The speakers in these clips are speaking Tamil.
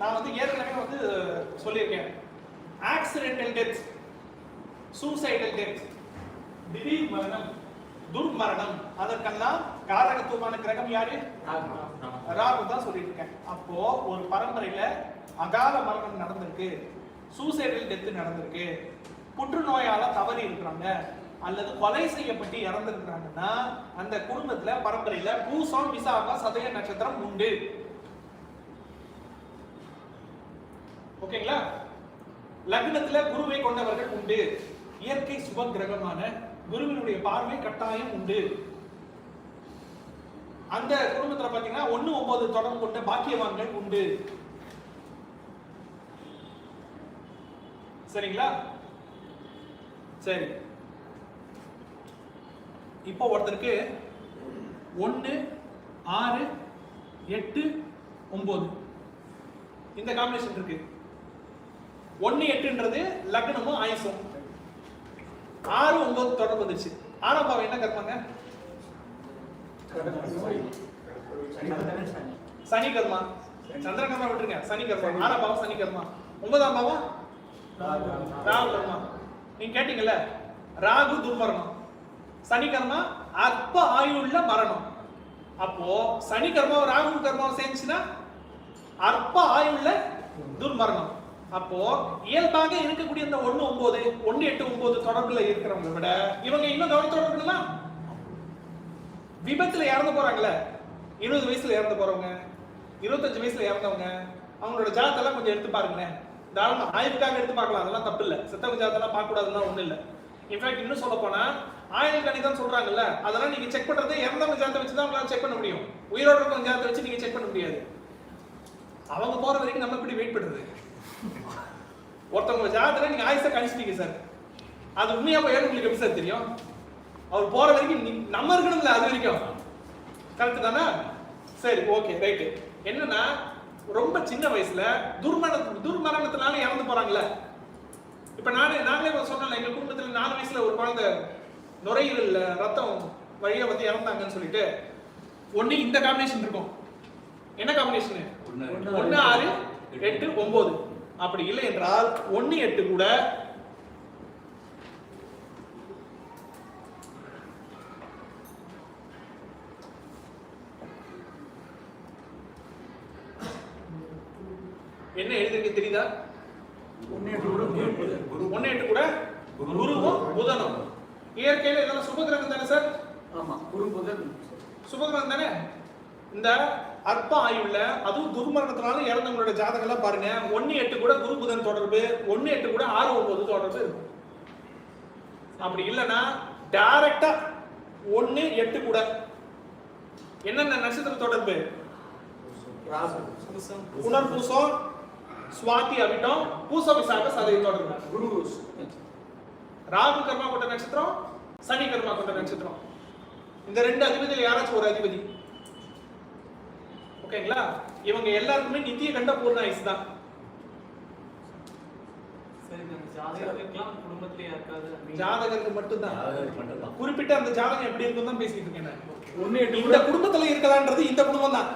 நான் வந்து ஏற்கனவே வந்து சொல்லியிருக்கேன். ஆக்சிடென்டல் டெத் சூசைடல் டெத் திடீர் மரணம் துர்மரணம் அதற்கெல்லாம் காரகத்துவமான கிரகம் யாரு? ராகு. தான் சொல்லிட்டு இருக்கேன் அப்போ ஒரு பரம்பரையில அகால மரணம் நடந்திருக்கு சூசைடல் டெத் நடந்திருக்கு. புற்றுநோயால தவறி இருக்கிறாங்க அல்லது கொலை செய்யப்பட்டு இறந்திருக்கிறாங்கன்னா அந்த குடும்பத்துல பரம்பரையில பூசம் விசாகம் சதய நட்சத்திரம் உண்டு. ஓகேங்களா? லக்னத்துல குருவை கொண்டவர்கள் உண்டு. இயற்கை சுப கிரகமான குருவினுடைய பார்வை கட்டாயம் உண்டு. அந்த குடும்பத்துல பாத்தீங்கன்னா ஒண்ணு ஒன்பது தொடர்பு கொண்ட பாக்கியவான்கள் உண்டு. சரிங்களா? சரி. இப்போ ஒருத்தருக்கு ஒன்று ஆறு எட்டு ஒன்பது. இந்த காம்பினேஷன் இருக்கு. ஒன்று எட்டுன்றது லக்னமும் ஆயுசம். ஆறு ஒன்பது தொடர்பு வந்துச்சு ஆறாம் பாவம் என்ன கர்மாங்க சனி கர்மா. சந்திர கர்மா விட்டுருங்க. சனி கர்மா. ஆறாம் பாவம் சனி கர்மா. ஒன்பதாம் பாவம் ராகு கர்மா. நீங்க கேட்டீங்கல்ல? ராகு துர்மரணம். சனி கர்மா அற்ப ஆயுள்ள மரணம். அப்போ சனி கர்மாவும் ராகு கர்மாவும் சேர்ந்துச்சுன்னா அற்ப ஆயுள்ள துர்மரணம். அப்போ இயல்பாக இருக்கக்கூடிய இந்த ஒண்ணு ஒன்பது ஒன்னு எட்டு ஒன்பது தொடர்புல இருக்கிறவங்க விட இவங்க இன்னும் கவனத்தோட இருக்கணுமா விபத்துல இறந்து போறாங்களே. இருபது வயசுல இறந்து போறவங்க இருபத்தஞ்சு வயசுல இறந்தவங்க அவங்களோட ஜாதத்தெல்லாம் கொஞ்சம் எடுத்து பாருங்களேன். தாராளம் ஆயுளுக்காக எடுத்து பார்க்கலாம். அதெல்லாம் தப்பு இல்லை. சித்தவங்க ஜாதத்தெல்லாம் பார்க்க கூடாதுன்னா இல்லை. இல்ல இன்ஃபேக்ட் இன்னும் சொல்ல போனா ஆயுள் கணிதம் சொல்றாங்கல்ல அதெல்லாம் நீங்க செக் பண்றது இறந்தவங்க ஜாதத்தை வச்சு தான் உங்களால செக் பண்ண முடியும். உயிரோட இருக்கவங்க ஜாதத்தை வச்சு நீங்க செக் பண்ண முடியாது. அவங்க போற வரைக்கும் நம்ம எப்படி வெயிட் பண்றது? ஒருத்தவங்க ஜாதகத்துல நீங்க ஆயுசை கணிச்சிட்டீங்க சார். அது உண்மையா போய் உங்களுக்கு எப்படி சார் தெரியும்? அவர் போற வரைக்கும் நம்ம இருக்கணும்ல அது வரைக்கும். கரெக்ட் தானே? சரி ஓகே ரைட்டு என்னன்னா ரொம்ப சின்ன வயசுல துர்மரண துர்மரணத்தினால இறந்து போறாங்கல்ல. இப்ப நானே நாங்களே சொன்னோம்ல எங்க குடும்பத்துல நாலு வயசுல ஒரு குழந்தை நுரையீரல்ல ரத்தம் வழியா வந்து இறந்தாங்கன்னு சொல்லிட்டு ஒண்ணு இந்த காம்பினேஷன் இருக்கும். என்ன காம்பினேஷன் ஒன்னு ஆறு எட்டு ஒன்பது. அப்படி இல்லை என்றால் ஒன்னு எட்டு கூட என்ன எழுதிருக்கு தெரியுதா? ஒன்னு எட்டு கூட குருவும் புதனும். இயற்கையில இதெல்லாம் சுபகிரகம் தானே சார்? ஆமா குரு புதன். சுபகிரகம் தானே? இந்த அற்ப ஆயுள்ல அதுவும் துர்மரணத்தினால இறந்தவங்களோட ஜாதகம்லாம் பாருங்க. ஒன்னு எட்டு கூட குரு புதன் தொடர்பு ஒன்னு எட்டு கூட ஆறு ஒன்பது தொடர்பு இருக்கும். அப்படி இல்லைன்னா டைரக்டா ஒன்னு எட்டு கூட. என்னென்ன நட்சத்திர தொடர்பு? புனர்பூசம் சுவாதி அவிட்டம் பூச விசாக சதய தொடர்பு. குரு ராகு கர்மா கொண்ட நட்சத்திரம் சனி கர்மா கொண்ட நட்சத்திரம். இந்த ரெண்டு அதிபதியில் யாராச்சும் ஒரு அதிபதி? ஓகேங்களா? இவங்க எல்லாருக்குமே நித்திய கண்ட பூர்ண ஆயுசு தான். ஜாதகருக்கு மட்டும்தான். குறிப்பிட்ட அந்த ஜாதகம் எப்படி இருக்கும் தான் பேசிட்டு இருக்கேன் இந்த குடும்பத்துல இருக்கலான்றது இந்த குடும்பம் தான்.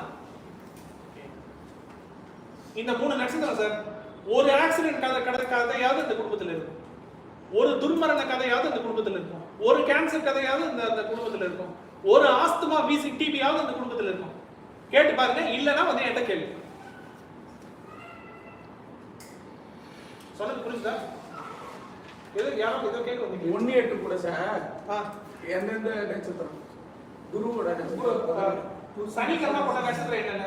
இந்த மூணு நட்சத்திரம் சார் ஒரு ஆக்சிடென்ட் கதை கதை கதையாவது இந்த குடும்பத்துல இருக்கும். ஒரு துர்மரண கதையாவது இந்த குடும்பத்துல இருக்கும். ஒரு கேன்சர் கதையாவது இந்த அந்த குடும்பத்துல இருக்கும். ஒரு ஆஸ்துமா வீசி டிபியாவது இந்த குடும்பத்துல இருக்கும். கேட்டு பாருங்க இல்லைன்னா வந்து என்கிட்ட கேள்வி சொன்னது புரிஞ்சுதா? ஏதோ யாரோ ஏதோ கேட்க வந்தீங்க ஒன்னு எட்டு கூட சார் எந்தெந்த நட்சத்திரம்? குருவோட ஆ, நட்சத்திரம் சனி கர்மா கொண்ட நட்சத்திரம் என்னென்ன?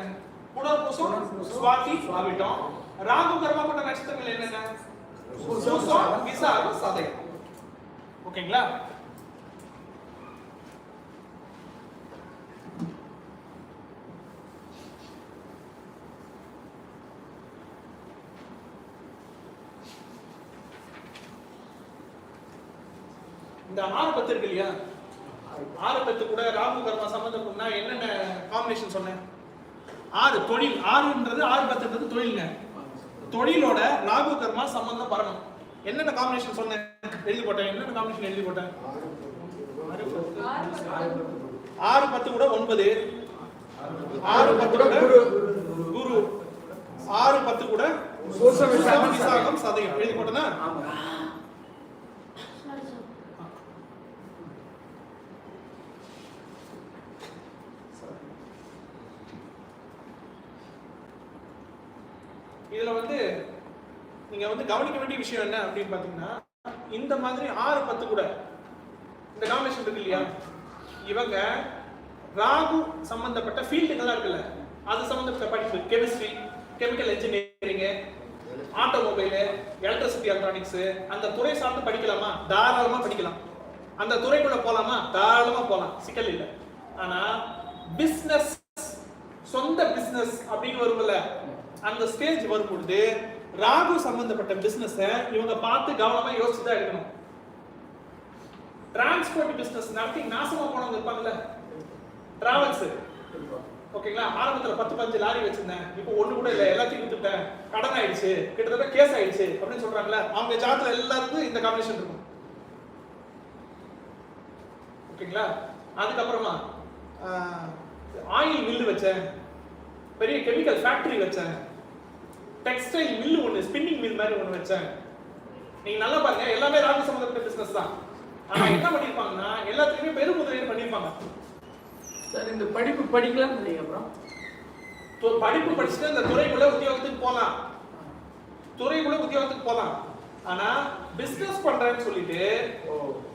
புனர்பூசம் சுவாதி அவிட்டம் ராகு கர்மா கொண்ட நட்சத்திரங்கள் என்னென்ன? சதயம். ஓகேங்களா? இந்த ஆறு பத்து இருக்கு இல்லையா? ஆறு பத்து கூட ராகு கர்மா சம்பந்தப்பட்டா என்னென்ன காம்பினேஷன் சொன்னேன்? ஆறு தொழில். ஆறுன்றது ஆறு பத்துன்றது தொழிலுங்க. தொழிலோட ராகு கர்மா சம்பந்தம் வரணும். என்னென்ன காம்பினேஷன் சொன்னேன்? எழுதி போட்டேன். என்னென்ன காம்பினேஷன் எழுதி போட்டேன்? ஆறு பத்து கூட ஒன்பது. ஆறு பத்து கூட குரு. ஆறு பத்து கூட விசாகம், சதயம். எழுதி போட்டனா ஆமா இதில் வந்து நீங்கள் வந்து கவனிக்க வேண்டிய விஷயம் என்ன அப்படின்னு பார்த்தீங்கன்னா இந்த மாதிரி ஆறு பத்து கூட இந்த காம்பினேஷன் இருக்கு இல்லையா? இவங்க ராகு சம்பந்தப்பட்ட ஃபீல்டுகள்லாம் இருக்குல்ல அது சம்பந்தப்பட்ட படிப்பு chemistry chemical engineering automobile electricity electronics அந்த துறை சார்ந்து படிக்கலாமா? தாராளமாக படிக்கலாம். அந்த துறைக்குள்ள போகலாமா தாராளமாக போகலாம் சிக்கல் இல்லை. ஆனால் பிஸ்னஸ் சொந்த பிஸ்னஸ் அப்படின்னு வரும்ல அந்த ஸ்டேஜ் வரும் பொழுது ராகு சம்பந்தப்பட்ட பிசினஸ் இவங்க பார்த்து கவனமா யோசிச்சு தான் எடுக்கணும் டிரான்ஸ்போர்ட் பிசினஸ் நடத்தி நாசமா போனவங்க இருப்பாங்கல்ல? டிராவல்ஸ் ஓகேங்களா? ஆரம்பத்துல பத்து பஞ்சு லாரி வச்சிருந்தேன். இப்போ ஒண்ணு கூட இல்ல. எல்லாத்தையும் வித்துட்டேன். கடன் ஆயிடுச்சு. கிட்டத்தட்ட கேஸ் ஆயிடுச்சு அப்படின்னு சொல்றாங்கல்ல? அவங்க ஜாத்துல எல்லாருக்கும் இந்த காம்பினேஷன் இருக்கும். ஓகேங்களா? அதுக்கப்புறமா ஆயில் மில்லு வச்சேன். பெரிய கெமிக்கல் ஃபேக்டரி வச்சேன். டெக்ஸ்டைல் மில்லு ஒன்று ஸ்பின்னிங் மில் மாதிரி ஒன்று வச்சேன். நீங்க நல்லா பாருங்க எல்லாமே ராகு சம்பந்தப்பட்ட பிசினஸ் தான். ஆனா என்ன பண்ணிருப்பாங்கன்னா எல்லாத்துலயுமே பெருமுதலீடு பண்ணிருப்பாங்க. சார் இந்த படிப்பு படிக்கலாம் நீங்க அப்புறம் படிப்பு படிச்சுட்டு அந்த துறைக்குள்ள உத்தியோகத்துக்கு போலாம். துறைக்குள்ள உத்தியோகத்துக்கு போலாம். ஆனா பிசினஸ் பண்றேன்னு சொல்லிட்டு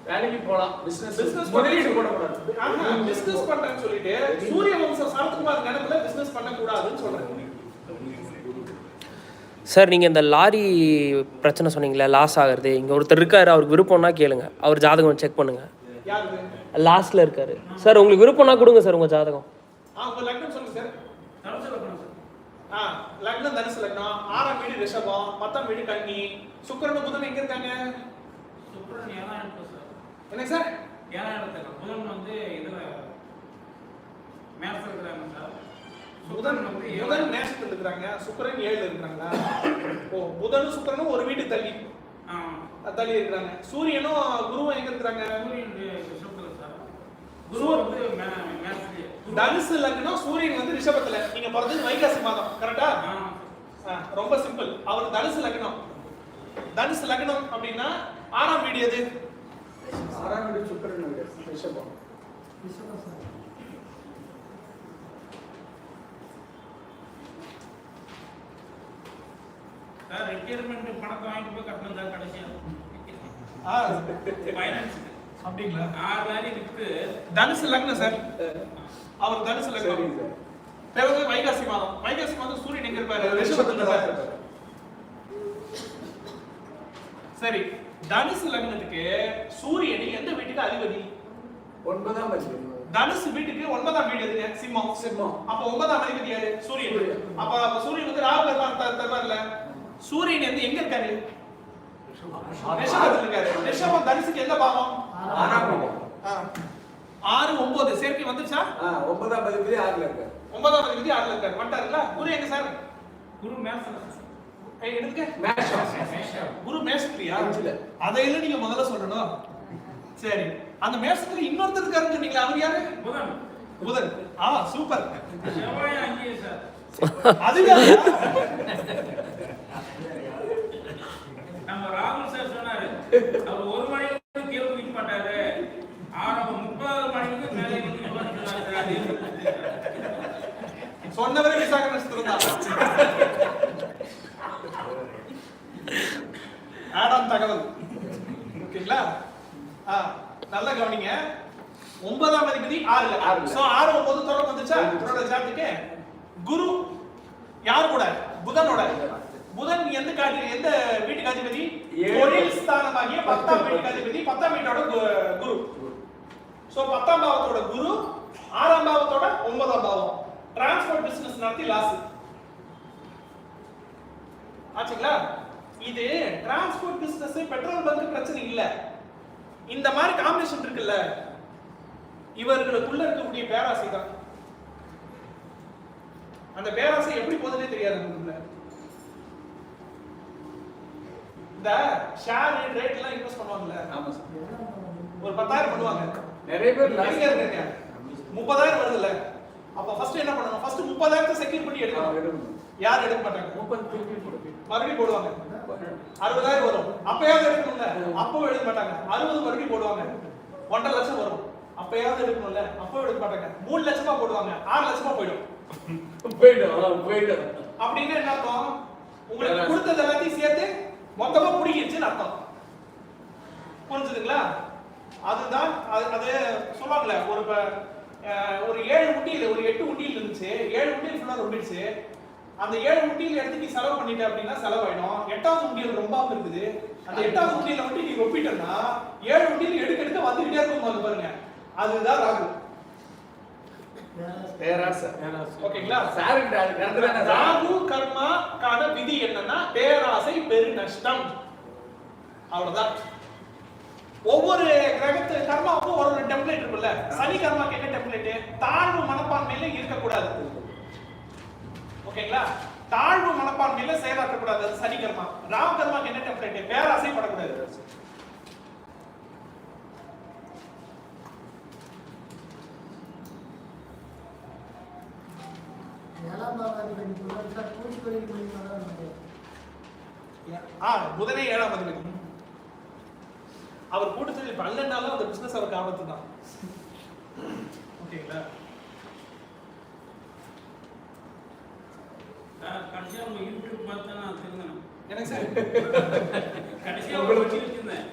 வேலைக்கு போலாம். பிசினஸ் பிசினஸ் முதலீடு போடக்கூடாது. ஆஹா பிசினஸ் பண்றேன்னு சொல்லிட்டு சூரிய வம்சம் சரத்குமார் நினைப்புல பிசினஸ் பண்ண கூடாதுன்னு சொல்றேன் சார் நீங்கள் இந்த லாரி பிரச்சனை சொன்னீங்களே லாஸ் ஆகுறது. இங்கே ஒருத்தர் இருக்காரு அவருக்கு விருப்பம்னா கேளுங்க. அவர் ஜாதகம் செக் பண்ணுங்க. யாருக்கு லாஸ்ட்ல இருக்காரு. சார் உங்களுக்கு விருப்பம்னா கொடுங்க சார் உங்கள் ஜாதகம். ஆ உங்க லக்னம் சொல்லுங்க சார். தனுசு லக்னம் சார். ஆ லக்னம் தனுசு லக்னம். ஆறாம் வீடு ரிஷபம் பத்தாம் வீடு கன்னி. சுக்கிரன் புதன் எங்க இருக்காங்க? சுப்ரன் ஏழாம் இடத்துல சார். என்ன சார்? ஏழாம் இடத்துல. புதன் வந்து இதுல மேட்ச் இருக்கிறாங்க சார். புதன் புதன் ஏழாம் நேசத்துல இருக்கிறாங்க சுக்கிரன் ஏழுல இருக்கிறாங்களா? ஓ புதனும் சுக்கிரனும் ஒரு வீட்டு தள்ளி ஆ, தள்ளி இருக்கிறாங்க. சூரியனும் குருவும் எங்க இருக்கிறாங்க? குரு வந்து தனுசு லக்னம் சூரியன் வந்து ரிஷபத்துல. நீங்க பிறந்தது வைகாசி மாதம் கரெக்டா ஆ. ரொம்ப சிம்பிள் அவர் தனுசு லக்னம். தனுசு லக்னம் அப்படின்னா ஆறாம் வீடு எது? ஆறாம் வீடு சுக்கரன் வீடு ரிஷபம் சார். ரிட்டையர்மெண்ட் பணத்தை வாங்கிட்டு போய் கட்டணும் சார் கடைசியா. ஆ, ஃபைனான்ஸ் அப்படிங்களா? ஆறு லாரி வித்து தனுசு லக்னம் சார். அவர் தனுசு லக்னம். சார். பிறகு வைகாசி மாதம். வைகாசி மாதம் சூரியன் எங்க இருப்பாரு? ரிஷபத்துல சரி தனுசு லக்னத்துக்கு சூரியன் எந்த வீட்டுக்கு அதிபதி? ஒன்பதாம் அதிபதி. தனுசு வீட்டுக்கு ஒன்பதாம் வீடு எதுங்க? சிம்மம். சிம்மம். அப்ப ஒன்பதாம் அதிபதி யாரு? சூரியன். அப்ப அப்ப சூரியன் வந்து ராகு எல்லாம் தருவார்ல? சூரியன் வந்து எங்க இருக்காரு? ரிஷபத்துல இருக்காரு. ரிஷபம் தனுசுக்கு எந்த பாவம். ஆறு ஒன்பது சேர்க்கை வந்துருச்சா? ஒன்பதாம் அதிபதி ஆறுல இருக்காரு. ஒன்பதாம் அதிபதி ஆறுல இருக்காரு. வந்துட்டாருல்ல குரு எங்க சார்? குரு மேஷம். குரு மேஷத்திரியா. அதையெல்லாம் நீங்க முதல்ல சொல்லணும். சரி. அந்த மேஷத்துல இன்னொருத்தர் இருக்காருன்னு சொன்னீங்களா அவர் யாரு? புதன். புதன். ஆ சூப்பர். அதுதான் நம்ம ராகுல் சார் சொன்னாரு. அவர் ஒரு மணிக்கு கீழே குதிக்க மாட்டாரு. ஆரம்பம் முப்பது மணிக்கு மேலே சொன்னாரு சொன்னவரே விசாக ஆடாம் தகவல். ஓகேங்களா? ஆ நல்லா கவனிங்க. ஒன்பதாம் அதிபதி ஆறுல. ஆறுல. சோ ஆறு ஒன்பது தொடர்பு வந்துச்சா? உங்களோட ஜாத்துக்கு குரு யார் கூட? புதனோட. புதன் எந்த காதி எந்த வீட்டுக்கு அதிபதி. தொழில் ஸ்தானமாகிய பத்தாம் வீட்டுக்கு அதிபதி பத்தாம் வீட்டோட குரு. சோ பத்தாம் பாவத்தோட குரு ஆறாம் பாவத்தோட ஒன்பதாம் பாவம். டிரான்ஸ்போர்ட் பிசினஸ் நடத்தி லாஸ் ஆச்சுங்களா? இது டிரான்ஸ்போர்ட் பிசினஸ் பெட்ரோல் பங்க் பிரச்சனை இல்ல. இந்த மாதிரி காம்பினேஷன் இருக்குல்ல இவர்களுக்குள்ள இருக்கக்கூடிய பேராசை தான். அந்த பேராசை எப்படி போகுதுன்னே தெரியாது உங்களுக்குள்ள. இந்த ஷேர் ரேட் எல்லாம் இன்வெஸ்ட் பண்ணுவாங்கல்ல? ஆமா சார். ஒரு பத்தாயிரம் பண்ணுவாங்க. நிறைய பேர் last- இருக்கீங்க? முப்பதாயிரம் வருதுல்ல? அப்ப ஃபர்ஸ்ட் என்ன பண்ணணும்? ஃபர்ஸ்ட் முப்பதாயிரத்தை செக்யூர் பண்ணி எடுக்கணும். யார் எடுக்க மாட்டாங்க? முப்பது திருப்பி மறுபடியும் போடுவாங்க. அறுபதாயிரம் வரும். அப்பயாவது எடுக்கணும்ல? அப்பவும் எடுக்க மாட்டாங்க. அறுபது மறுபடியும் போடுவாங்க. ஒன்றரை லட்சம் வரும். அப்பயாவது எடுக்கணும்ல? அப்பவும் எடுக்க மாட்டாங்க. மூணு லட்சமா போடுவாங்க. ஆறு லட்சமா போயிடும். போயிடும் போயிடும். அப்படின்னு என்ன அர்த்தம் உங்களுக்கு கொடுத்தது எல்லாத்தையும் சேர்த்து மொத்தமா பிடிக்கிடுச்சுன்னு அர்த்தம். புரிஞ்சுதுங்களா? அதுதான் அது அது சொல்லுவாங்கல்ல ஒரு ஒரு ஏழு உண்டியல் ஒரு எட்டு உண்டியல் இருந்துச்சு. ஏழு உண்டியல் ஃபுல்லா ரொம்பிடுச்சு. அந்த ஏழு உண்டியல் எடுத்து நீ செலவு பண்ணிட்ட அப்படின்னா செலவாயிடும். எட்டாவது உண்டியல் ரொம்பாம இருக்குது. அந்த எட்டாவது உண்டியல மட்டும் நீ ரொப்பிட்டன்னா ஏழு உண்டியல் எடுக்க எடுக்க வந்துகிட்டே இருக்கும் பாருங்க. அதுதான் ராகு. பேராசை. ஓகேங்களா? சார் ராகு கர்மாக்கான விதி என்னன்னா பேராசை பெரு நஷ்டம். அவ்வளவுதான். ஒவ்வொரு கிரகத்து கர்மாவுக்கும் ஒரு ஒரு டெம்ப்ளேட் இருக்குல்ல சனி கர்மாக்கு என்ன டெம்ப்ளேட் தாழ்வு மனப்பான்மையில இருக்கக்கூடாது. ஓகேங்களா? தாழ்வு மனப்பான்மையில செயலாற்றக்கூடாது சனி கர்மா. கர்மாக்கு என்ன டெம்ப்ளேட் பேராசை படக்கூடாது ஏழாம் பாவாதிபதி புதன் சார் பூச்சிக்கொல்லி மூலியமா தான் நமக்கு ஆ புதனே ஏழாம் அதிபதி அவர் கூட்டத்தில் பன்னெண்டாலும் அந்த பிசினஸ் அவருக்கு ஆபத்து தான். ஓகேங்களா கடைசியா உங்க யூடியூப் பார்த்து நான் தெரிஞ்சேன் எனக்கு சார்? கடைசியா வச்சு வச்சிருந்தேன்.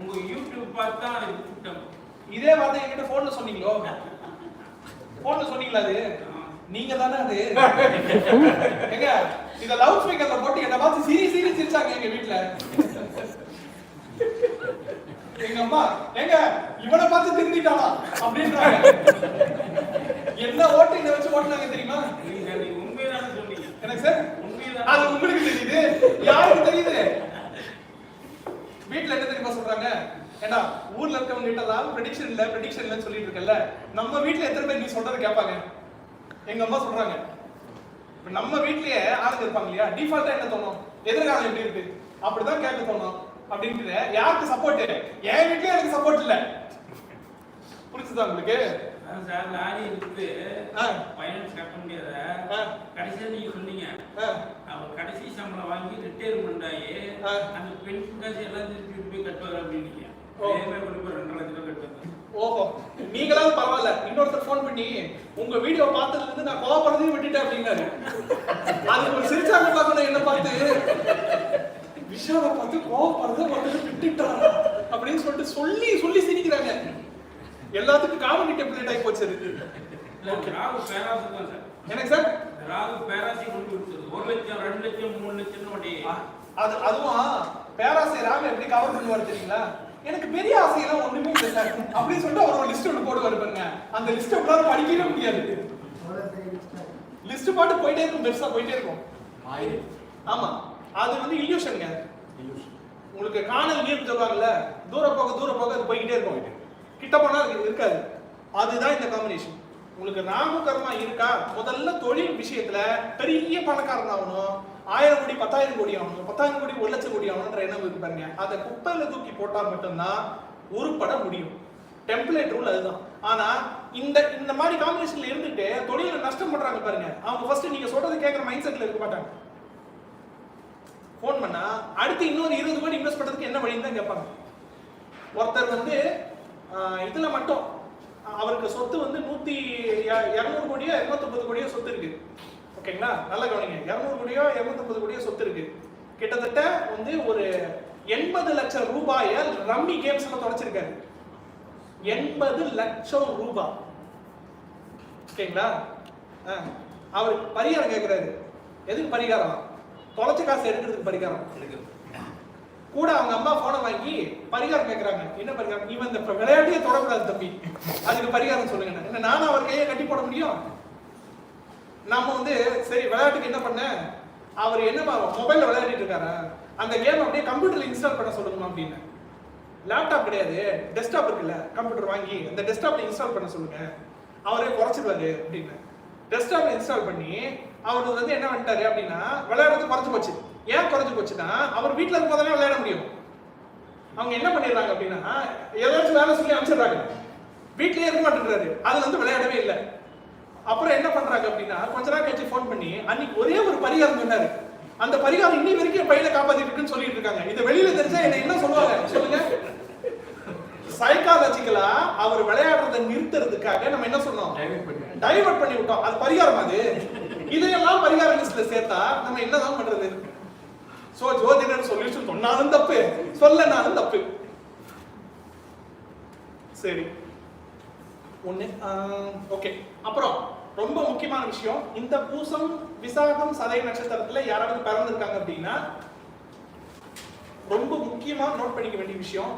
உங்க யூடியூப் பார்த்து கூட்டம் இதே வார்த்தை என்கிட்ட போன்ல சொன்னீங்களோ? போன்ல சொன்னீங்களா அது? நீங்க தானே அது? எங்க இந்த லவுட் ஸ்பீக்கர்ல போட்டு என்ன பார்த்து சீரி சீரி சிரிச்சாங்க எங்க வீட்ல. எங்க அம்மா எங்க இவனை பார்த்து திருந்திட்டானா அப்படின்றாங்க. என்ன ஓட்டு இதை வச்சு ஓட்டுனாங்க தெரியுமா? நீங்க நீங்க சொன்னீங்க எனக்கு சார் உண்மையதான் அது உங்களுக்கு தெரியுது. யாருக்கு தெரியுது? வீட்டுல என்ன தெரியுமா சொல்றாங்க? ஏண்டா ஊர்ல இருக்கவங்க கிட்ட தான் ப்ரெடிக்ஷன் இல்ல ப்ரெடிக்ஷன் இல்லன்னு சொல்லிட்டு இருக்கல நம்ம வீட்டுல எத்தனை பேர் நீ சொல்றத கேட்பாங்க. எங்க அம்மா சொல்றாங்க. இப்ப நம்ம வீட்லயே ஆளுங்க இருப்பாங்க இல்லையா? டிஃபால்ட்டா என்ன தோணும்? எதிர்காலம் எப்படி இருக்கு? அப்படிதான் கேட்க தோணும். அப்படின்ட்டு யாருக்கு சப்போர்ட் என் வீட்லயே எனக்கு சப்போர்ட் இல்ல. புரிஞ்சுதா உங்களுக்கு? சார் லாரி ஆ. ஃபைனான்ஸ் கட்ட முடியாத. ஆ. கடைசியா நீங்க சொன்னீங்க. அவர் கடைசி சம்பளம் வாங்கி ரிட்டையர்மெண்ட் ஆகி. அந்த பென்ஷன் காசு எல்லாம் திருப்பி போய் கட்டுவார் அப்படின்னீங்க? ஓஹோ. நீங்களாவது பரவாயில்ல. இன்னொருத்தர் ஃபோன் பண்ணி உங்க வீடியோ பார்த்ததுல இருந்து நான் கோவப்படுறதையும் விட்டுட்டேன் அப்படின்னாரு. அது ஒரு சிரிச்சாங்க பார்க்கணும் என்ன பார்த்து. விஷாலை பார்த்து கோவப்படுறத மட்டும் விட்டுட்டாரா அப்படின்னு சொல்லிட்டு சொல்லி சொல்லி சிரிக்கிறாங்க. எல்லாத்துக்கும் காமெடி டெம்ப்ளேட் ஆகி போச்சு அது எனக்கு சார். ராகு பேராசை ஒரு லட்சம் ரெண்டு லட்சம் மூணு லட்சம் அது அதுவும் பேராசை ராக எப்படி கவர் பண்ணுவாரு தெரியுங்களா? எனக்கு பெரிய ஆசையெல்லாம் ஒண்ணுமே இல்லை சார். அப்படின்னு சொல்லிட்டு அவர் ஒரு லிஸ்ட் ஒன்று போடுவாரு பாருங்க. அந்த லிஸ்ட்டை உங்களால படிக்கவே முடியாது. லிஸ்ட் பாட்டு போயிட்டே இருக்கும் பெருசா போயிட்டே இருக்கும். ஆமா. அது வந்து இல்யூஷனுங்க உங்களுக்கு காணல் நீர்னு சொல்லுவாங்கல்ல தூர போக தூர போக அது போய்கிட்டே இருக்கும். கிட்ட போனா அது இருக்காது. அதுதான் இந்த காம்பினேஷன் உங்களுக்கு ராகு கர்மா இருக்கா? முதல்ல தொழில் விஷயத்துல பெரிய பணக்காரன் ஆகணும். ஆயிரம் கோடி பத்தாயிரம் கோடி ஆகணும். பத்தாயிரம் கோடி ஒரு லட்சம் கோடி ஆகணும்ன்ற எண்ணம் இருக்கு பாருங்க. அதை குப்பையில தூக்கி போட்டால் மட்டும்தான் உருப்பட முடியும். டெம்ப்ளேட் ரூல் அதுதான். ஆனா இந்த இந்த மாதிரி காம்பினேஷன்ல இருந்துட்டு தொழில நஷ்டம் பண்றாங்க பாருங்க. அவங்க ஃபர்ஸ்ட் நீங்க சொல்றது கேட்கற மைண்ட் செட்ல இருக்க மாட்டாங்க. ஃபோன் பண்ணா அடுத்து இன்னொரு இருபது கோடி இன்வெஸ்ட் பண்றதுக்கு என்ன வழின்னு தான் கேட்பாங்க. ஒருத்தர் வந்து இதுல மட்டும் அவருக்கு சொத்து வந்து நூத்தி இரநூறு கோடியோ இருநூத்தொன்பது கோடியோ சொத்து இருக்கு. ஓகேங்களா? நல்லா கவனிங்க. இரநூறு கோடியோ இருநூத்தொன்பது கோடியோ சொத்து இருக்கு. கிட்டத்தட்ட வந்து ஒரு எண்பது லட்சம் ரூபாய ரம்மி கேம்ஸ்ல தொலைச்சிருக்காரு எண்பது லட்சம் ரூபாய் ஓகேங்களா? ஆ, அவர் பரிகாரம் கேட்கிறாரு எதுக்கு பரிகாரம்? தொலைச்ச காசு எடுக்கிறதுக்கு பரிகாரம். கூட அவங்க அம்மா போனை வாங்கி பரிகாரம் கேட்கறாங்க என்ன பரிகாரம்? இவன் இந்த விளையாட்டையே தொடக்கூடாது தம்பி. அதுக்கு பரிகாரம் சொல்லுங்க. என்ன நானும் அவர் கையை கட்டி போட முடியும்? நம்ம வந்து சரி விளையாட்டுக்கு என்ன பண்ண? அவர் என்ன மொபைலில் விளையாடிட்டு இருக்காரு? அந்த கேம் அப்படியே கம்ப்யூட்டர்ல இன்ஸ்டால் பண்ண சொல்லுங்கம்மா அப்படின்னு. லேப்டாப் கிடையாது. டெஸ்க்டாப் இருக்குல்ல கம்ப்யூட்டர் வாங்கி அந்த டெஸ்க்டாப்ல இன்ஸ்டால் பண்ண சொல்லுங்க. அவரே குறைச்சிடுவாரு அப்படின்னு. டெஸ்க்டாப்ல இன்ஸ்டால் பண்ணி அவர் வந்து என்ன பண்ணிட்டாரு அப்படின்னா விளையாடுறது குறைஞ்சு போச்சு. ஏன் குறைஞ்சு போச்சுன்னா அவர் வீட்டில் இருக்கும் போதெல்லாம் விளையாட முடியும். அவங்க என்ன பண்ணிடுறாங்க அப்படின்னா ஏதாச்சும் வேலை சொல்லி அனுப்பிச்சிடுறாங்க. வீட்லயே இருக்க மாட்டேன்றாரு. அதுல வந்து விளையாடவே இல்லை. அப்புறம் என்ன பண்றாங்க அப்படின்னா கொஞ்ச நாள் கழிச்சு ஃபோன் பண்ணி அன்னைக்கு ஒரே ஒரு பரிகாரம் சொன்னாரு அந்த பரிகாரம் இன்னி வரைக்கும் பையனை காப்பாத்திட்டு இருக்குன்னு சொல்லிட்டு இருக்காங்க. இதை வெளியில தெரிஞ்சா என்ன என்ன சொல்லுவாங்க? சொல்லுங்க. சைக்காலஜிக்கலா அவர் விளையாடுறதை நிறுத்துறதுக்காக நம்ம என்ன சொன்னோம்? டைவர்ட் பண்ணி டைவர்ட் பண்ணி விட்டோம். அது பரிகாரம் அது. இதையெல்லாம் பரிகார லிஸ்ட்ல சேர்த்தா நம்ம என்னதான் பண்றது? சோ ஜோதிடர் சொல்யூஷன் சொன்னாலும் தப்பு. சொல்லனாலும் தப்பு. சரி. ஒன்று ஓகே அப்புறம் ரொம்ப முக்கியமான விஷயம் இந்த பூசம் விசாகம் சதய நட்சத்திரத்தில் யாராவது பிறந்திருக்காங்க அப்படின்னா ரொம்ப முக்கியமாக நோட் பண்ணிக்க வேண்டிய விஷயம்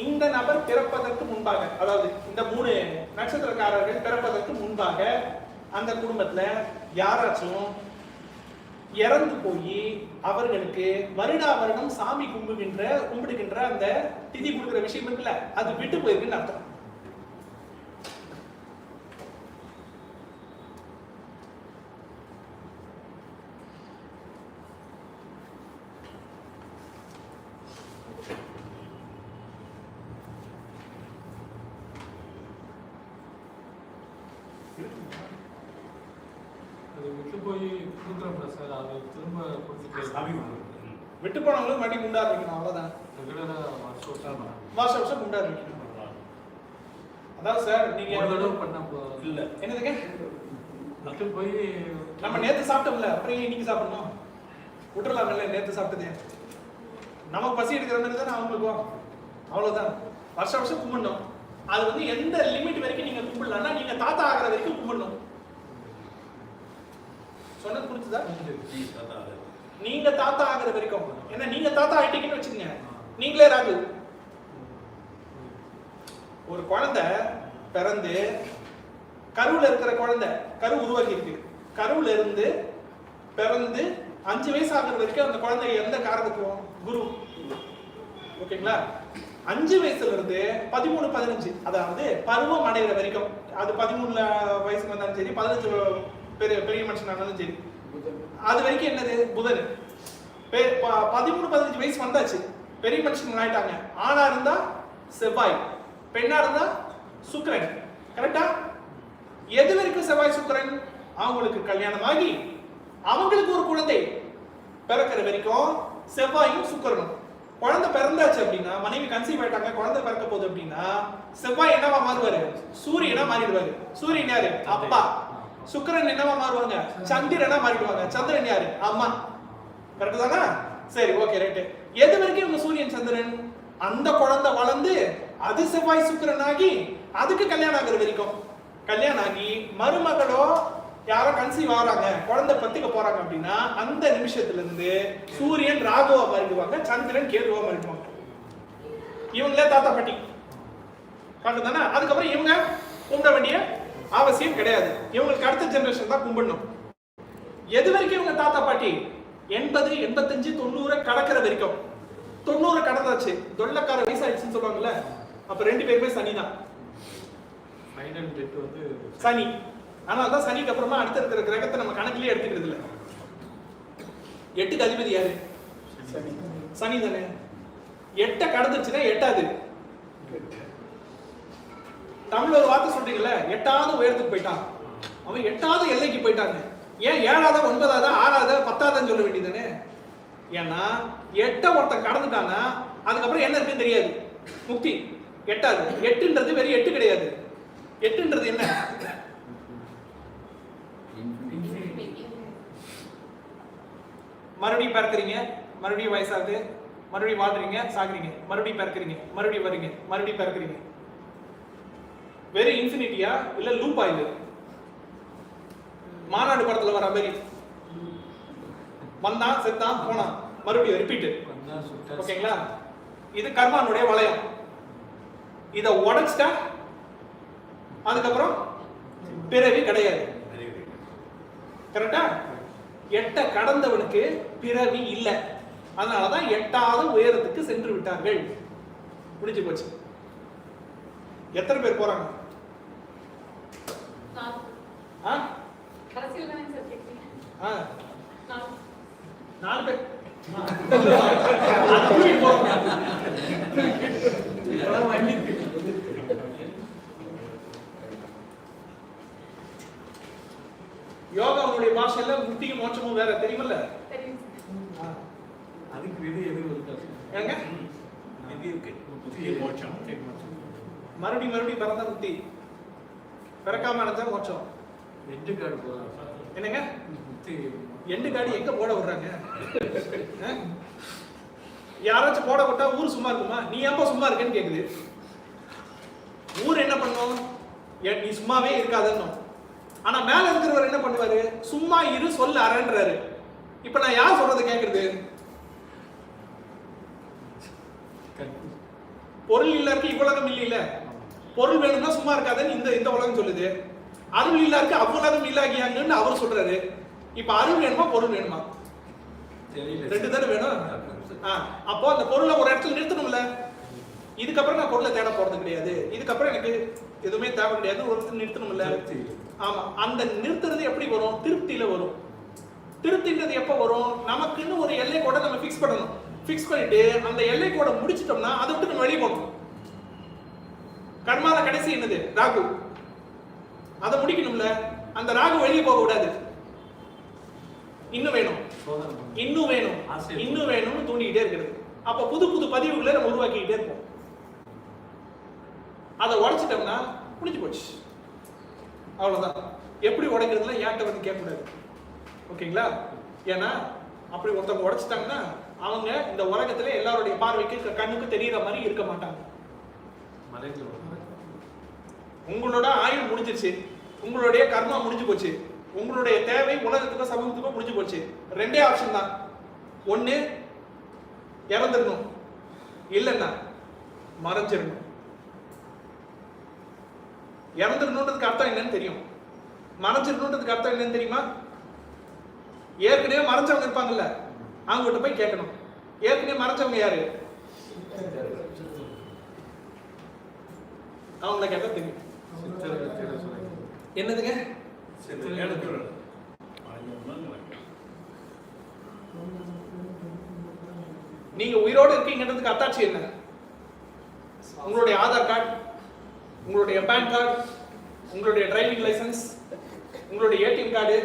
இந்த நபர் பிறப்பதற்கு முன்பாக அதாவது இந்த மூணு நட்சத்திரக்காரர்கள் பிறப்பதற்கு முன்பாக அந்த குடும்பத்துல யாராச்சும் இறந்து போய் அவர்களுக்கு வருடா வருடம் சாமி கும்பிடுகின்ற கும்பிடுகின்ற அந்த திதி கொடுக்குற விஷயம் இருக்குல்ல அது விட்டு போயிருக்குன்னு அர்த்தம் அது சார் அது திரும்ப கொடுத்துட்டு விட்டு போனவங்களும் மறுபடியும் குண்டா இருக்கணும் அவ்வளவுதான்? ரெகுலராக வருஷம் வருஷம் வருஷம் வருஷம் குண்டா இருக்கணும் அதாவது சார் நீங்க ஒரு தடவை பண்ண இல்ல. என்னதுங்க? விட்டு போய் நம்ம நேத்து சாப்பிட்டோம்ல அப்புறம் ஏன் இன்னைக்கு சாப்பிடணும்? விட்டுறலாம்ல நேத்து சாப்பிட்டதே. நமக்கு பசி எடுக்கிற மாதிரி தானே அவங்களுக்கும் அவ்வளவுதான். வருஷம் வருஷம் கும்பிடணும். அது வந்து எந்த லிமிட் வரைக்கும் நீங்க கும்பிடலாம்னா நீங்க தாத்தா ஆகிற வரைக்கும் கும்பிடணும். சொன்னது புரிஞ்சுதா? நீங்க தாத்தா ஆகிற வரைக்கும். ஏன்னா நீங்க தாத்தா ஆயிட்டீங்கன்னு வச்சுக்கோங்க. நீங்களே ராகு ஒரு குழந்தை பிறந்து கருவுல இருக்கிற குழந்தை கரு உருவாக்கி இருக்கு கருவுல இருந்து பிறந்து அஞ்சு வயசு ஆகுற வரைக்கும் அந்த குழந்தை எந்த காரகத்துவம் குரு. ஓகேங்களா? அஞ்சு வயசுல இருந்து பதிமூணு பதினஞ்சு அதாவது பருவம் அடைகிற வரைக்கும் அது பதிமூணுல வயசுக்கு வந்தாலும் சரி பதினஞ்சு பெரிய பெரிய மனுஷன் ஆனாலும் சரி. அது வரைக்கும் என்னது? புதன். பதிமூணு பதினஞ்சு வயசு வந்தாச்சு. பெரிய மனுஷன் ஆயிட்டாங்க. ஆணா இருந்தா செவ்வாய். பெண்ணா இருந்தா சுக்கிரன். கரெக்டா எது வரைக்கும் செவ்வாய் சுக்கிரன்? அவங்களுக்கு கல்யாணம் ஆகி அவங்களுக்கு ஒரு குழந்தை பிறக்கிற வரைக்கும் செவ்வாயும் சுக்கிரனும். குழந்தை பிறந்தாச்சு அப்படின்னா மனைவி கன்சீவ் ஆயிட்டாங்க குழந்தை பிறக்க போகுது அப்படின்னா செவ்வாய் என்னவா மாறுவாரு? சூரியனா மாறிடுவாரு. சூரியன் யாரு? அப்பா. சுக்கிரன் என்னவா மாறுவாங்க? சந்திரனா மாறிடுவாங்க. சந்திரன் யாரு? அம்மா. கரெக்ட் தானா? சரி ஓகே ரைட்டு எது வரைக்கும் இவங்க சூரியன் சந்திரன்? அந்த குழந்தை வளர்ந்து அது செவ்வாய் சுக்கிரன் ஆகி அதுக்கு கல்யாணம் ஆகுற வரைக்கும். கல்யாணம் ஆகி மருமகளோ யாரோ கன்சீவ் ஆறாங்க குழந்தை பத்துக்க போறாங்க அப்படின்னா அந்த நிமிஷத்துல இருந்து சூரியன் ராகுவா மாறிடுவாங்க சந்திரன் கேதுவா மாறிடுவாங்க. இவங்களே தாத்தா பாட்டி. கரெக்ட் தானே? அதுக்கப்புறம் இவங்க கும்பிட வேண்டிய அவசியம் கிடையாது. இவங்களுக்கு அடுத்த ஜெனரேஷன் தான் கும்பிடணும். எது வரைக்கும் இவங்க தாத்தா பாட்டி? எண்பது எண்பத்தஞ்சு தொண்ணூறு கடக்கிற வரைக்கும். தொண்ணூறு கடந்தாச்சு. தொல்லக்கார வயசாயிடுச்சுன்னு சொல்லுவாங்கல்ல? அப்ப ரெண்டு பேருமே சனி தான் சனி. ஆனா அதான் சனிக்கு அப்புறமா அடுத்த இருக்கிற கிரகத்தை நம்ம கணக்கிலேயே எடுத்துக்கிறது இல்ல. எட்டுக்கு அதிபதி யாரு? சனி. தானே. எட்ட கடந்துச்சுன்னா எட்டாது தமிழ்ல ஒரு வார்த்தை சொல்றீங்கல்ல எட்டாவது உயரத்துக்கு போயிட்டான். அவன் எட்டாவது எல்லைக்கு போயிட்டாங்க. ஏன் ஏழாவது ஒன்பதாவது ஆறாவது பத்தாவதுன்னு சொல்ல வேண்டியதுதானே? ஏன்னா எட்ட ஒருத்தன் கடந்துட்டானா அதுக்கப்புறம் என்ன இருக்குன்னு தெரியாது. முக்தி. எட்டாது எட்டுன்றது வெறும் எட்டு கிடையாது. எட்டுன்றது என்ன? மறுபடியும் பிறக்கிறீங்க மறுபடியும் வயசாகுது மறுபடியும் வாழ்றீங்க சாகுறீங்க மறுபடியும் பிறக்கிறீங்க மறுபடியும் வரீங்க மறுபடியும் பிறக்கிறீங்க. வெறும் இன்ஃபினிட்டியா இல்ல லூப்பா இது? மாநாடு படத்துல வர மாதிரி. வந்தான் செத்தான் போனான். மறுபடியும் ரிப்பீட் ஓகேங்களா? இது கர்மானுடைய வளையம். இத உடைச்சிட்டா அதுக்கப்புறம் பிறவி கிடையாது. கரெக்டா எட்ட கடந்தவனுக்கு பிறவி இல்லை. அதனாலதான் எட்டாவது உயரத்துக்கு சென்று விட்டார்கள். முடிஞ்சு போச்சு. எத்தனை பேர் போறாங்க ஆ? கடைசியில் தானே சார் கேட்குறீங்க ஆ, நான் நாலு பேர். வண்டி இருக்கு முதல்ல முக்தியும் மோட்சமும் வேற தெரியுமல்ல? அதுக்கு விதி எதுவும் இருக்கா சார் ஏங்க விதி இருக்கு. முக்தி மோட்சம் முக்தி மோட்சம். மறுபடியும் மறுபடியும் பிறந்தா முக்தி பிறக்காம அடைஞ்சா மோட்சம். போதும். சார் என்னங்க எண்டு காடி எங்க போட விடுறாங்க? யாராச்சும் போட விட்டா ஊர் சும்மா இருக்குமா? நீ ஏன்பா சும்மா இருக்கேன்னு கேக்குது. ஊர் என்ன பண்ணும்? நீ சும்மாவே இருக்காதன்னும். ஆனா மேல இருக்கிறவர் என்ன பண்ணுவாரு? சும்மா இரு சொல்ல அரன்றாரு இப்ப நான் யார் சொல்றதை கேக்குறது? பொருள் இல்லருக்கு இவ்வுலகம் இல்ல. பொருள் வேணும்னா சும்மா இருக்காதுன்னு இந்த இந்த உலகம் சொல்லுது. அருள் இல்லாருக்கு அவ்வுலகம் இல்லாகியாங்கன்னு அவர் சொல்றாரு. இப்ப அருள் வேணுமா பொருள் வேணுமா? ரெண்டு தானே வேணும்? ஆ, அப்போ அந்த பொருளை ஒரு இடத்துல நிறுத்தணும்ல. இதுக்கப்புறம் நான் பொருளை தேட போறது கிடையாது. இதுக்கப்புறம் எனக்கு எதுவுமே தேவை கிடையாது. ஒரு இடத்துல நிறுத்தணும்ல. ஆமா. அந்த நிறுத்துறது எப்படி வரும்? திருப்தியில வரும். திருப்தின்றது எப்ப வரும்? நமக்குன்னு ஒரு எல்லை கூட நம்ம ஃபிக்ஸ் பண்ணணும். ஃபிக்ஸ் பண்ணிட்டு அந்த எல்லை கூட முடிச்சிட்டோம்னா அதை விட்டு நம்ம வெளியே போகணும். கர்மால கடைசி என்னது? ராகு. அதை முடிக்கணும்ல. அந்த ராகு வெளியே போக கூடாது. இன்னும் வேணும். இன்னும் வேணும். இன்னும் வேணும்னு தூண்டிக்கிட்டே இருக்கிறது. அப்ப புது புது பதிவுகளை நம்ம உருவாக்கிக்கிட்டே இருப்போம். அதை உடைச்சிட்டோம்னா முடிஞ்சு போச்சு. அவ்வளவுதான். எப்படி உடைக்கிறதுல ஏன்ட்ட வந்து கேட்கக்கூடாது. ஓகேங்களா? ஏன்னா அப்படி ஒருத்தவங்க உடைச்சிட்டாங்கன்னா அவங்க இந்த உலகத்துல எல்லாருடைய பார்வைக்கு கண்ணுக்கு தெரியற மாதிரி இருக்க மாட்டாங்க. மலைக்கு. உங்களோட ஆயுள் முடிஞ்சிருச்சு. உங்களுடைய கர்மா முடிஞ்சு போச்சு. உங்களுடைய தேவை உலகத்துக்கோ சமூகத்துக்கோ முடிஞ்சு போச்சு. ரெண்டே ஆப்ஷன் தான். ஒன்று இறந்துடணும். இல்லைன்னா மறைஞ்சிடணும். இறந்துடணுன்றதுக்கு அர்த்தம் என்னன்னு தெரியும். மறைஞ்சிடணுன்றதுக்கு அர்த்தம் என்னன்னு தெரியுமா? ஏற்கனவே மறைஞ்சவங்க இருப்பாங்கல்ல அவங்ககிட்ட போய் கேட்கணும். ஏற்கனவே மறைஞ்சவங்க யாரு? அவங்கள கேட்டால் தெரியும். என்னதுங்க? நீங்க உயிரோடு இருக்கீங்கன்றதுக்கு அத்தாட்சி என்ன? உங்களுடைய ஆதார் கார்டு உங்களுடைய பேன் கார்டு உங்களுடைய டிரைவிங் லைசென்ஸ் உங்களுடைய ஏடிஎம் கார்டு.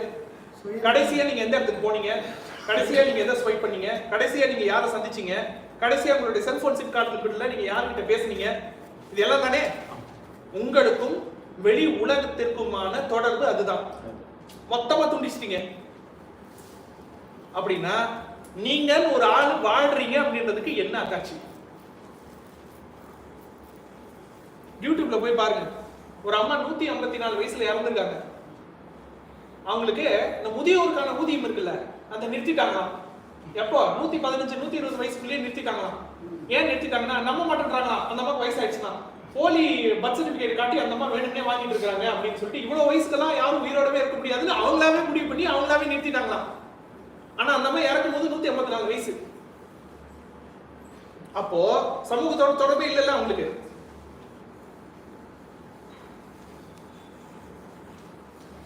கடைசியா நீங்க எந்த இடத்துக்கு போனீங்க? கடைசியா நீங்க எதை ஸ்வைப் பண்ணீங்க? கடைசியா நீங்க யாரை சந்திச்சீங்க? கடைசியா உங்களுடைய செல்போன் சிம் கார்டு நீங்க யார்கிட்ட பேசுனீங்க? இது எல்லாம் தானே உங்களுக்கும் வெளி உலகத்திற்குமான தொடர்பு அதுதான். மொத்தமா துண்டிச்சிட்டீங்க. அப்படின்னா நீங்கள் ஒரு ஆள் வாழ்றீங்க அப்படின்றதுக்கு என்ன அத்தாட்சி? யூடியூப்ல போய் பாருங்க. ஒரு அம்மா நூத்தி ஐம்பத்தி நாலு வயசுல இறந்துருக்காங்க. அவங்களுக்கு இந்த முதியோருக்கான ஊதியம் இருக்குல்ல அந்த நிறுத்திட்டாங்களாம். எப்போ? நூத்தி பதினஞ்சு நூத்தி இருபது வயசுக்குள்ளேயே நிறுத்திட்டாங்களாம். ஏன் நிறுத்திட்டாங்கன்னா நம்ப மாட்டேன்றாங்களாம் அந்த அம்மா வயசாயிடுச்சுன்னா. போலி பர்த் சர்டிபிகேட் காட்டி அந்த அம்மா வேணும்னே வாங்கிட்டு இருக்காங்க அப்படின்னு சொல்லிட்டு இவ்வளவு வயசுக்கெல்லாம் யாரும் உயிரோடவே இருக்க முடியாதுன்னு அவங்களாவே முடிவு பண்ணி அவங்களாவே நிறுத்திட்டாங்களாம். ஆனா அந்த அம்மா இறக்கும் போது நூத்தி எண்பத்தி நாலு வயசு. அப்போ சமூகத்தோட தொடர்பே இல்லைல்ல அவங்களுக்கு.